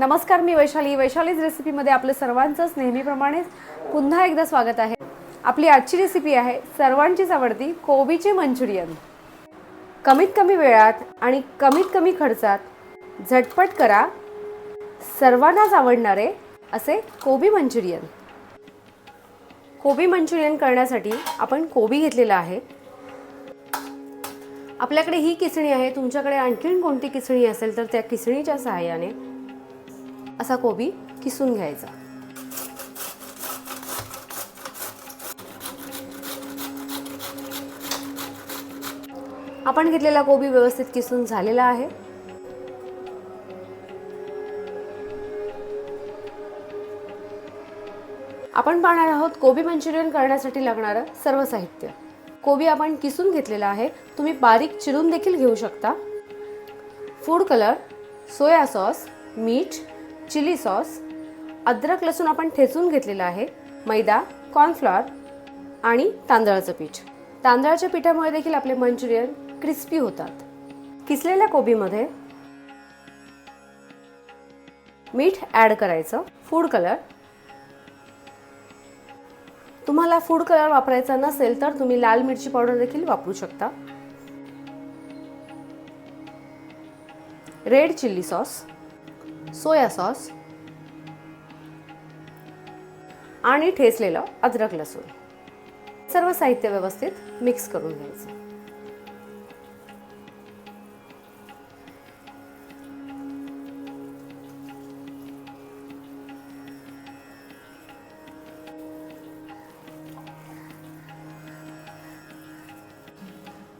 नमस्कार मी वैशाली. वैशालीज रेसिपीमध्ये आपलं सर्वांचंच नेहमीप्रमाणेच पुन्हा एकदा स्वागत आहे. आपली आजची रेसिपी आहे सर्वांचीच आवडती कोबीचे मंचुरियन. कमीत कमी वेळात आणि कमीत कमी खर्चात झटपट करा सर्वांनाच आवडणारे असे कोबी मंचुरियन. कोबी मंचुरियन करण्यासाठी आपण कोबी घेतलेला आहे. आपल्याकडे ही किसणी आहे. तुमच्याकडे आणखीन कोणती किसणी असेल तर त्या किसणीच्या सहाय्याने असा कोबी किसून घ्यायचा. आपण घेतलेला कोबी व्यवस्थित किसून झालेला आहे. आपण पाहणार आहोत कोबी मंचुरियन करण्यासाठी लागणारं सर्व साहित्य. कोबी आपण किसून घेतलेला आहे. तुम्ही बारीक चिरून देखील घेऊ शकता. फूड कलर सोया सॉस मीठ चिली सॉस अद्रक लसूण आपण ठेचून घेतलेला आहे मैदा कॉर्नफ्लॉर आणि तांदळाचं पीठ. तांदळाच्या पिठामुळे देखील आपले मंचुरियन क्रिस्पी होतात. किसलेल्या कोबीमध्ये मीठ ॲड करायचं फूड कलर तुम्हाला फूड कलर वापरायचा नसेल तर तुम्ही लाल मिरची पावडर देखील वापरू शकता. Red chilli sauce soya sauce आणि ठेचलेलं अद्रक लसूण. सर्व साहित्य व्यवस्थित मिक्स करून घ्यायचं.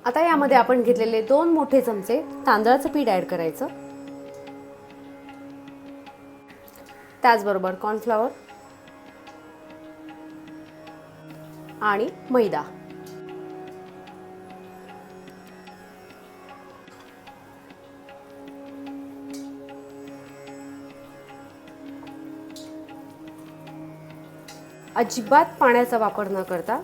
आता यामध्ये आपण घेतलेले दोन मोठे चमचे तांदळाचं पीठ ॲड करायचं. त्याचबरोबर कॉर्नफ्लॉवर आणि मैदा. अजिबात पाण्याचा वापर न करता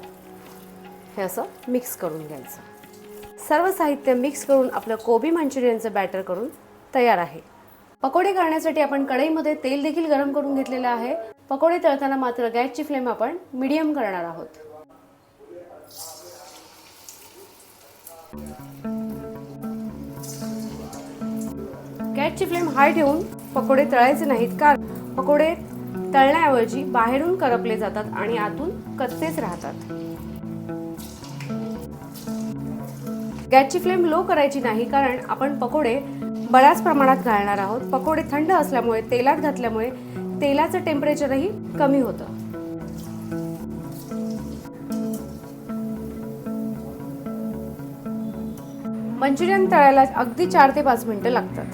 हे असं मिक्स करून घ्यायचं. सर्व साहित्य मिक्स करून आपलं कोबी मंचुरियनचं बॅटर करून तयार आहे. पकोडे करण्यासाठी आपण कढईमध्ये तेल देखील गरम करून घेतलेलं आहे. पकोडे तळताना मात्र गॅसची फ्लेम आपण मिडियम करणार आहोत. गॅसची फ्लेम हाय ठेवून पकोडे तळायचे नाहीत कारण पकोडे तळण्याऐवजी बाहेरून करपले जातात आणि आतून कच्चेच राहतात. गॅसची फ्लेम लो करायची नाही कारण आपण पकोडे बऱ्याच प्रमाणात घालणार आहोत. पकोडे थंड असल्यामुळे तेलात घातल्यामुळे तेलाचं टेम्परेचरही कमी होतं. मंचुरियन तळायला अगदी चार ते पाच मिनिटं लागतात.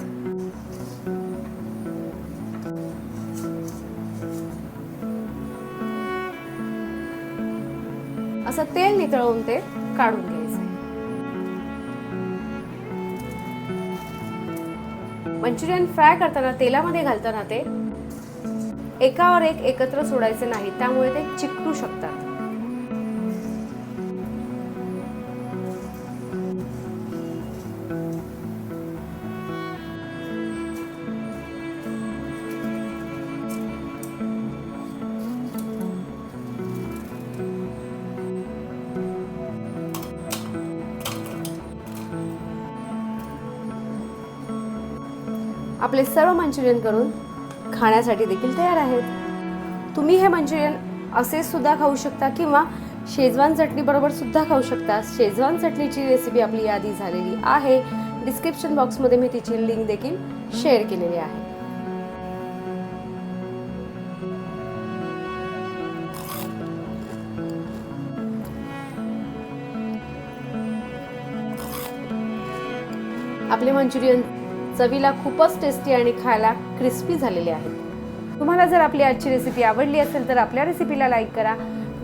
असं तेल नितळवून ते काढून घ्यायचं. मंचुरियन फ्राय करताना तेलामध्ये घालताना ते एकावर एक एकत्र सोडायचे नाही त्यामुळे ते चिकटू शकतात. आपले सर्व मंचुरियन करून खाण्यासाठी देखील तयार आहेत. तुम्ही हे मंचुरियन असे सुद्धा खाऊ शकता किंवा शेजवान चटणीबरोबर सुद्धा खाऊ शकता. शेजवान चटणीची रेसिपी आपली यादी झालेली आहे. डिस्क्रिप्शन बॉक्समध्ये मी तिची लिंक देखील शेअर केलेली आहे. आपले मंचुरियन चवीला खूपच टेस्टी आणि खायला क्रिस्पी झालेले आहेत. तुम्हाला जर आपली आजची रेसिपी आवडली असेल तर आपल्या रेसिपीला लाईक करा.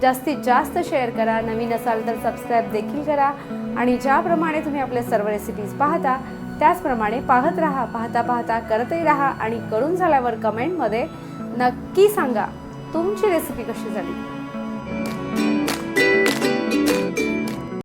जास्तीत जास्त शेअर करा. नवीन असाल तर सबस्क्राईब देखील करा. आणि ज्याप्रमाणे तुम्ही आपल्या सर्व रेसिपीज पाहता त्याचप्रमाणे पाहत राहा पाहता पाहता करतही राहा आणि करून झाल्यावर कमेंटमध्ये नक्की सांगा तुमची रेसिपी कशी झाली?